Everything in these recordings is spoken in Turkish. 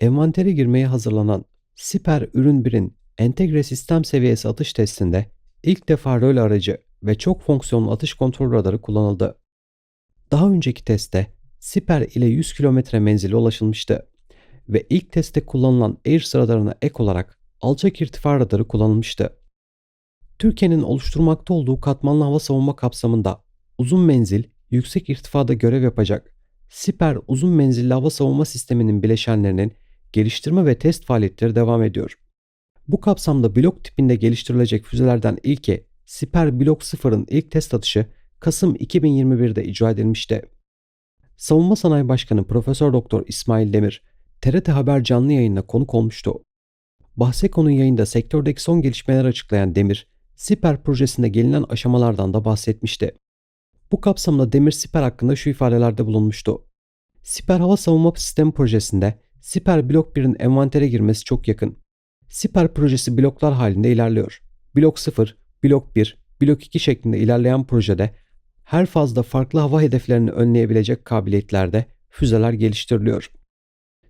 envantere girmeye hazırlanan Siper Ürün 1'in entegre sistem seviyesi atış testinde ilk defa rol aracı ve çok fonksiyonlu atış kontrol radarı kullanıldı. Daha önceki testte Siper ile 100 km menzile ulaşılmıştı ve ilk testte kullanılan Airs radarına ek olarak alçak irtifa radarı kullanılmıştı. Türkiye'nin oluşturmakta olduğu katmanlı hava savunma kapsamında uzun menzil, yüksek irtifada görev yapacak Siper uzun menzilli hava savunma sisteminin bileşenlerinin geliştirme ve test faaliyetleri devam ediyor. Bu kapsamda blok tipinde geliştirilecek füzelerden ilki Siper Blok 0'ın ilk test atışı Kasım 2021'de icra edilmişti. Savunma Sanayi Başkanı Profesör Doktor İsmail Demir, TRT Haber canlı yayınına konuk olmuştu. Bahse konu yayında sektördeki son gelişmeler açıklayan Demir, Siper projesinde gelinen aşamalardan da bahsetmişti. Bu kapsamda Demir Siper hakkında şu ifadelerde bulunmuştu. Siper Hava Savunma Sistemi projesinde Siper Blok 1'in envantere girmesi çok yakın. Siper projesi bloklar halinde ilerliyor. Blok 0, Blok 1, Blok 2 şeklinde ilerleyen projede her fazda farklı hava hedeflerini önleyebilecek kabiliyetlerde füzeler geliştiriliyor.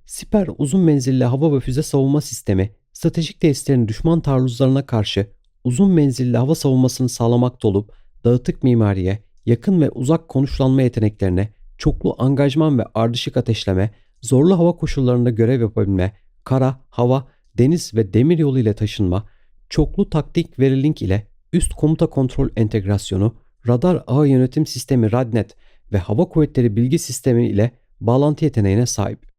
Siper uzun menzilli hava ve füze savunma sistemi stratejik testlerin düşman taarruzlarına karşı uzun menzilli hava savunmasını sağlamakta olup dağıtık mimariye, yakın ve uzak konuşlanma yeteneklerine, çoklu angajman ve ardışık ateşleme, zorlu hava koşullarında görev yapabilme, kara, hava, deniz ve demir yolu ile taşınma, çoklu taktik veri link ile üst komuta kontrol entegrasyonu, radar ağ yönetim sistemi RADNET ve hava kuvvetleri bilgi sistemi ile bağlantı yeteneğine sahip.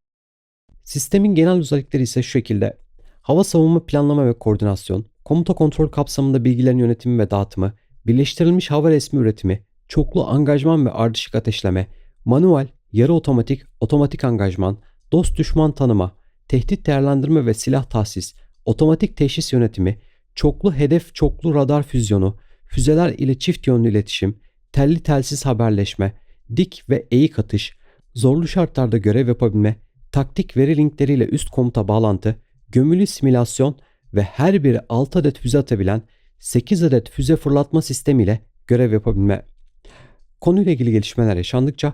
Sistemin genel özellikleri ise şu şekilde. Hava savunma planlama ve koordinasyon, komuta kontrol kapsamında bilgilerin yönetimi ve dağıtımı, birleştirilmiş hava resmi üretimi, çoklu angajman ve ardışık ateşleme, manuel, yarı otomatik, otomatik angajman, dost düşman tanıma, tehdit değerlendirme ve silah tahsis, otomatik teşhis yönetimi, çoklu hedef çoklu radar füzyonu, füzeler ile çift yönlü iletişim, telli telsiz haberleşme, dik ve eğik atış, zorlu şartlarda görev yapabilme, taktik veri linkleriyle üst komuta bağlantı, gömülü simülasyon ve her biri 6 adet füze atabilen 8 adet füze fırlatma sistemiyle görev yapabilme. Konuyla ilgili gelişmeler yaşandıkça